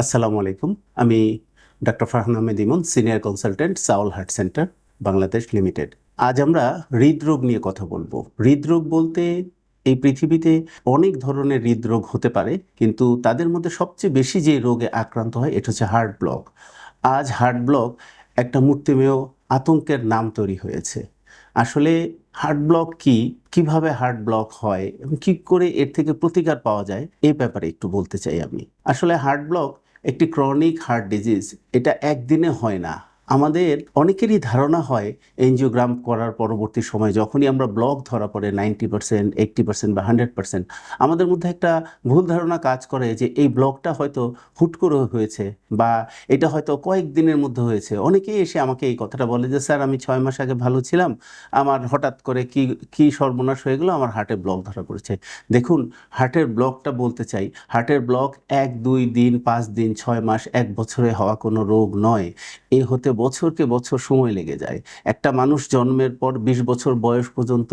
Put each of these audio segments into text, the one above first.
আসসালামু আলাইকুম। আমি doctor Farhan Ahmed Emon, senior consultant Saol heart center, Bangladesh limited. আজ আমরা হৃদরোগ নিয়ে কথা বলব। হৃদরোগ বলতে এই পৃথিবীতে অনেক ধরনের হৃদরোগ হতে পারে, কিন্তু তাদের মধ্যে সবচেয়ে বেশি যে রোগে আক্রান্ত হয়, এটা হচ্ছে হার্ট ব্লক। আজ হার্ট ব্লক একটা মূর্তিমেয় আতঙ্কের নাম তৈরি হয়েছে। আসলে হার্ট ব্লক কি? কীভাবে হার্ট ব্লক হয়? এবং কি করে এর থেকে প্রতিকার পাওয়া যায়? এই ব্যাপারে একটু বলতে চাই আমি। আসলে হার্ট ব্লক একটি ক্রনিক হার্ট ডিজিজ এটা একদিনে হয় না। আমাদের অনেকেরই ধারণা হয় এনজিওগ্রাম করার পরবর্তী সময় যখনই আমরা ব্লক ধরা পড়ে নাইনটি পার্সেন্ট, এইট্টি পার্সেন্ট বা হান্ড্রেড পার্সেন্ট, আমাদের মধ্যে একটা ভুল ধারণা কাজ করে যে এই ব্লকটা হয়তো হুট করে হয়েছে বা এটা হয়তো কয়েক দিনের মধ্যে হয়েছে। অনেকেই এসে আমাকে এই কথাটা বলে যে, স্যার, আমি ছয় মাস আগে ভালো ছিলাম। আমার হঠাৎ করে কি কি সর্বনাশ হয়ে গেলো? আমার হার্টে ব্লক ধরা পড়েছে। দেখুন, হার্টের ব্লকটা বলতে চাই, হার্টের ব্লক এক, দুই দিন, পাঁচ দিন, ছয় মাস, এক বছরে হওয়া কোনো রোগ নয়। এ হতে বছরকে বছর সময় লেগে যায়। একটা মানুষ জন্মের পর বিশ বছর বয়স পর্যন্ত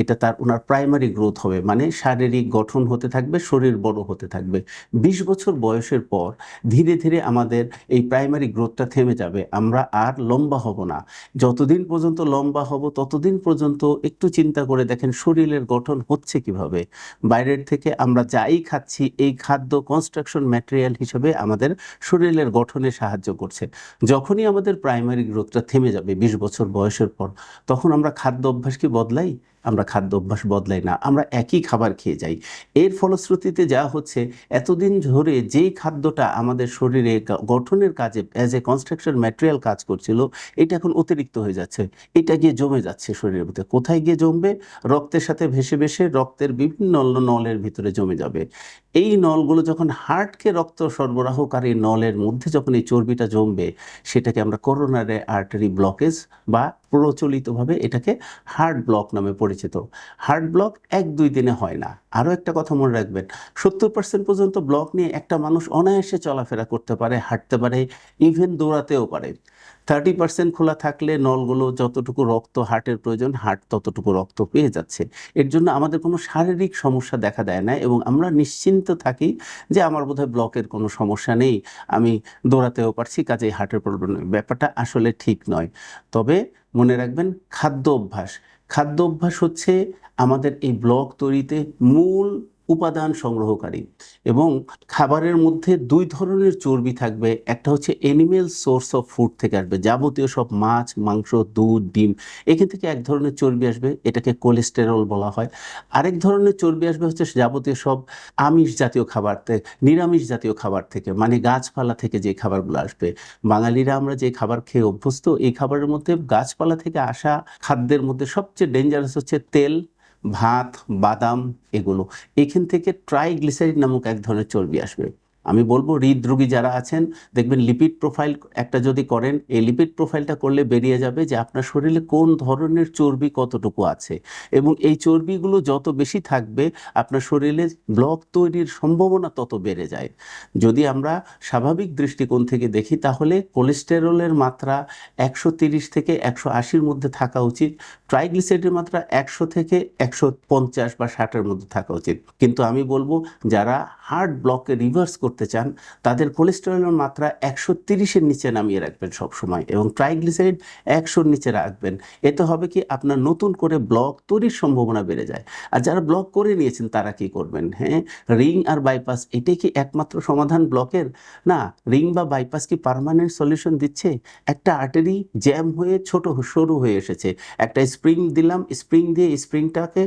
এটা তার, ওনার প্রাইমারি গ্রোথ হবে। মানে শারীরিক গঠন হতে থাকবে, শরীর বড় হতে থাকবে। বিশ বছর বয়সের পর ধীরে ধীরে আমাদের এই প্রাইমারি গ্রোথটা থেমে যাবে। আমরা আর লম্বা হব না। যতদিন পর্যন্ত লম্বা হব, ততদিন পর্যন্ত একটু চিন্তা করে দেখেন শরীরের গঠন হচ্ছে কীভাবে। বাইরের থেকে আমরা যাই খাচ্ছি, এই খাদ্য কনস্ট্রাকশন ম্যাটেরিয়াল হিসেবে আমাদের শরীরের গঠনে সাহায্য করছে। যখনই আমাদের প্রাইমারি গ্রোথটা থেমে যাবে বিশ বছর বয়সের পর তখন আমরা খাদ্য অভ্যাস কি বদলাই আমরা খাদ্য অভ্যাস বদলাই না, আমরা একই খাবার খেয়ে যাই। এর ফলশ্রুতিতে যা হচ্ছে, এতদিন ধরে যেই খাদ্যটা আমাদের শরীরে গঠনের কাজে অ্যাজ এ কনস্ট্রাকশন ম্যাটেরিয়াল কাজ করছিল, এটা এখন অতিরিক্ত হয়ে যাচ্ছে। এটা গিয়ে জমে যাচ্ছে শরীরের মধ্যে কোথায় গিয়ে জমবে? রক্তের সাথে ভেসে ভেসে রক্তের বিভিন্ন নল- নলের ভিতরে জমে যাবে। এই নলগুলো যখন হার্টকে রক্ত সরবরাহকারী নলের মধ্যে যখন এই চর্বিটা জমবে, সেটাকে আমরা করোনারি আর্টারি ব্লকেজ বা প্রচলিতভাবে এটাকে হার্ট ব্লক নামে পরিচিত। হার্ট ব্লক এক দুই দিনে হয় না। আরও একটা কথা মনে রাখবেন, সত্তর পার্সেন্ট পর্যন্ত ব্লক নিয়ে একটা মানুষ অনায়াসে চলাফেরা করতে পারে, হাঁটতে পারে ইভেন দৌড়াতেও পারে। থার্টি পার্সেন্ট খোলা থাকলে নলগুলো যতটুকু রক্ত, হার্টের প্রয়োজন, হার্ট ততটুকু রক্ত পেয়ে যাচ্ছে। এর জন্য আমাদের কোনো শারীরিক সমস্যা দেখা দেয় না এবং আমরা নিশ্চিন্ত থাকি যে আমার বোধহয় ব্লকের কোনো সমস্যা নেই। আমি দৌড়াতেও পারছি, কাজেই হার্টের প্রবলেম ব্যাপারটা আসলে ঠিক নয়। তবে মনে রাখবেন, খাদ্য অভ্যাস। খাদ্য অভ্যাস হচ্ছে আমাদের এই ব্লক তৈরিতে মূল উপাদান সংগ্রহকারী এবং খাবারের মধ্যে দুই ধরনের চর্বি থাকবে। একটা হচ্ছে এনিমেল সোর্স অফ ফুড থেকে আসবে, যাবতীয় সব মাছ, মাংস, দুধ, ডিম, এখান থেকে এক ধরনের চর্বি আসবে, এটাকে কোলেস্টেরল বলা হয়। আরেক ধরনের চর্বি আসবে হচ্ছে যাবতীয় সব আমিষ জাতীয় খাবার থেকে নিরামিষ জাতীয় খাবার থেকে মানে গাছপালা থেকে যে খাবারগুলো আসবে। বাঙালিরা আমরা যে খাবার খেয়ে অভ্যস্ত, এই খাবারের মধ্যে গাছপালা থেকে আসা খাদ্যের মধ্যে সবচেয়ে ডেঞ্জারাস হচ্ছে তেল ভাত বাদাম এগুলো। এখান থেকে ট্রাইগ্লিসারিড নামক এক ধরনের চর্বি আসবে। আমি বলব হৃদরোগী যারা আছেন, দেখবেন লিপিড প্রোফাইল একটা যদি করেন, এই লিপিড প্রোফাইলটা করলে বেরিয়ে যাবে যে আপনার শরীরে কোন ধরনের চর্বি কতটুকু আছে। এবং এই চর্বিগুলো যত বেশি থাকবে, আপনার শরীরে ব্লক তৈরির সম্ভাবনা তত বেড়ে যায়। যদি আমরা স্বাভাবিক দৃষ্টিকোণ থেকে দেখি, তাহলে কোলেস্টেরলের মাত্রা একশো তিরিশ থেকে একশো আশির মধ্যে থাকা উচিত ট্রাইগ্লিসাইডের মাত্রা একশো থেকে একশো পঞ্চাশ বা ষাটের মধ্যে থাকা উচিত। কিন্তু আমি বলব, যারা হার্ট ব্লককে রিভার্স করতে চান, তাদের কোলেস্টেরলের মাত্রা একশো তিরিশের নিচে নামিয়ে রাখবেন সবসময় এবং ট্রাইগ্লিসাইড একশোর নিচে রাখবেন। এতে হবে কি আপনার নতুন করে ব্লক তৈরির সম্ভাবনা বেড়ে যায়। আর যারা ব্লক করে নিয়েছেন, তারা কি করবেন? হ্যাঁ রিং আর বাইপাস এটাই কি একমাত্র সমাধান ব্লকের না রিং বা বাইপাস কি পার্মানেন্ট সলিউশন দিচ্ছে? একটা আর্টারি জ্যাম হয়ে ছোট, সরু হয়ে এসেছে। একটা স্প্রিং দিলাম স্প্রিং দিয়ে স্প্রিংটাকে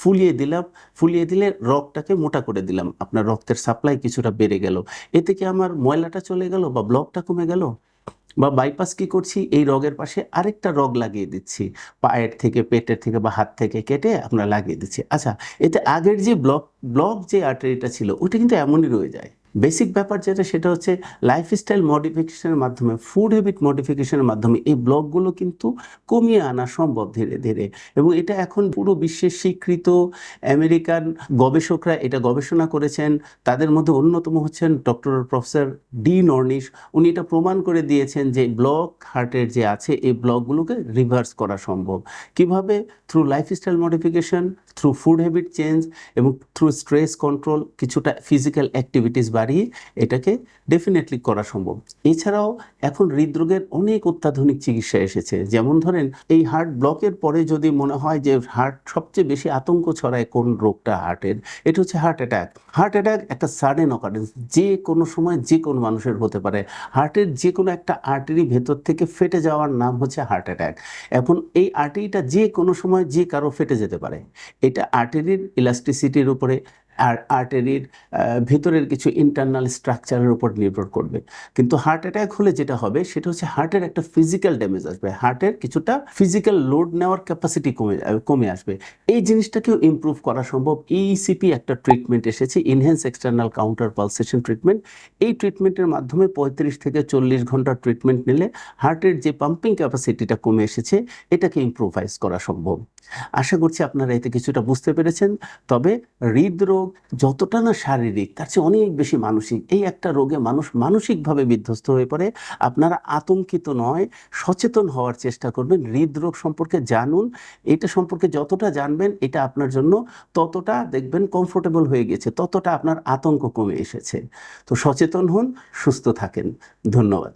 ফুলিয়ে দিলাম, ফুলিয়ে দিলে রক্তটাকে মোটা করে দিলাম। আপনার রক্তের সাপ্লাই কিছুটা বেড়ে গেল এতে কি আমার ময়লাটা চলে গেল বা ব্লকটা কমে গেল? বা বাইপাস কি করছি? এই রগের পাশে আরেকটা রগ লাগিয়ে দিচ্ছি। পায়ের থেকে, পেটের থেকে বা হাত থেকে কেটে আমরা লাগিয়ে দিচ্ছি। আচ্ছা এতে আগের যে ব্লক ব্লক যে আর্টারিটা ছিল, ওটা কিন্তু এমনই রয়ে যায়। বেসিক ব্যাপার যেটা, সেটা হচ্ছে লাইফস্টাইল মডিফিকেশনের মাধ্যমে ফুড হ্যাবিট মডিফিকেশনের মাধ্যমে এই ব্লকগুলো কিন্তু কমিয়ে আনা সম্ভব ধীরে ধীরে। এবং এটা এখন পুরো বিশ্বের স্বীকৃত। আমেরিকান গবেষকরা এটা গবেষণা করেছেন। তাদের মধ্যে অন্যতম হচ্ছেন ডক্টর প্রফেসর ডি নর্নিশ উনি এটা প্রমাণ করে দিয়েছেন যে ব্লক হার্টের যে আছে, এই ব্লকগুলোকে রিভার্স করা সম্ভব। কীভাবে? Through lifestyle modification through food habit change এবং থ্রু স্ট্রেস কন্ট্রোল কিছুটা ফিজিক্যাল অ্যাক্টিভিটিস বাড়িয়ে এটাকে ডেফিনেটলি করা সম্ভব। এছাড়াও এখন হৃদরোগের অনেক অত্যাধুনিক চিকিৎসা এসেছে। যেমন ধরেন, এই হার্ট ব্লকের পরে যদি মনে হয় যে হার্ট সবচেয়ে বেশি আতঙ্ক ছড়ায় কোন রোগটা হার্টের এটা হচ্ছে হার্ট অ্যাটাক হার্ট অ্যাটাক একটা সাডেন অকারেন্স যে কোনো সময় যে কোনো মানুষের হতে পারে। হার্টের যে কোনো একটা আর্টারি ভেতর থেকে ফেটে যাওয়ার নাম হচ্ছে হার্ট অ্যাটাক এখন এই আর্টারিটা যে কোনো সময় যে কারও ফেটে যেতে পারে। এটা আর্টারির ইলাস্টিসিটির উপরে আর আর্টারির ভেতরের কিছু ইন্টারনাল স্ট্রাকচারের উপর নির্ভর করবে। কিন্তু হার্ট অ্যাটাক হলে যেটা হবে, সেটা হচ্ছে হার্টের একটা ফিজিক্যাল ড্যামেজ আসবে। হার্টের কিছুটা ফিজিক্যাল লোড নেওয়ার ক্যাপাসিটি কমে কমে আসবে। এই জিনিসটাকেও ইমপ্রুভ করা সম্ভব। ইসিপি একটা ট্রিটমেন্ট এসেছে enhance external counter pulsation treatment এই ট্রিটমেন্টের মাধ্যমে পঁয়ত্রিশ থেকে চল্লিশ ঘণ্টা ট্রিটমেন্ট নিলে হার্টের যে পাম্পিং ক্যাপাসিটিটা কমে এসেছে, এটাকে ইমপ্রোভাইজ করা সম্ভব। আশা করছি আপনারা এতে কিছুটা বুঝতে পেরেছেন। তবে হৃদরোগ যতটা না শারীরিক, তার চেয়ে অনেক বেশি মানসিক। এই একটা রোগে মানুষ মানসিকভাবে বিধ্বস্ত হয়ে পড়ে। আপনারা আতঙ্কিত নয়, সচেতন হওয়ার চেষ্টা করবেন, হৃদরোগ সম্পর্কে জানুন। এটা সম্পর্কে যতটা জানবেন, এটা আপনার জন্য ততটা দেখবেন কমফোর্টেবল হয়ে গেছে, ততটা আপনার আতঙ্ক কমে এসেছে। তো সচেতন হন, সুস্থ থাকেন। ধন্যবাদ।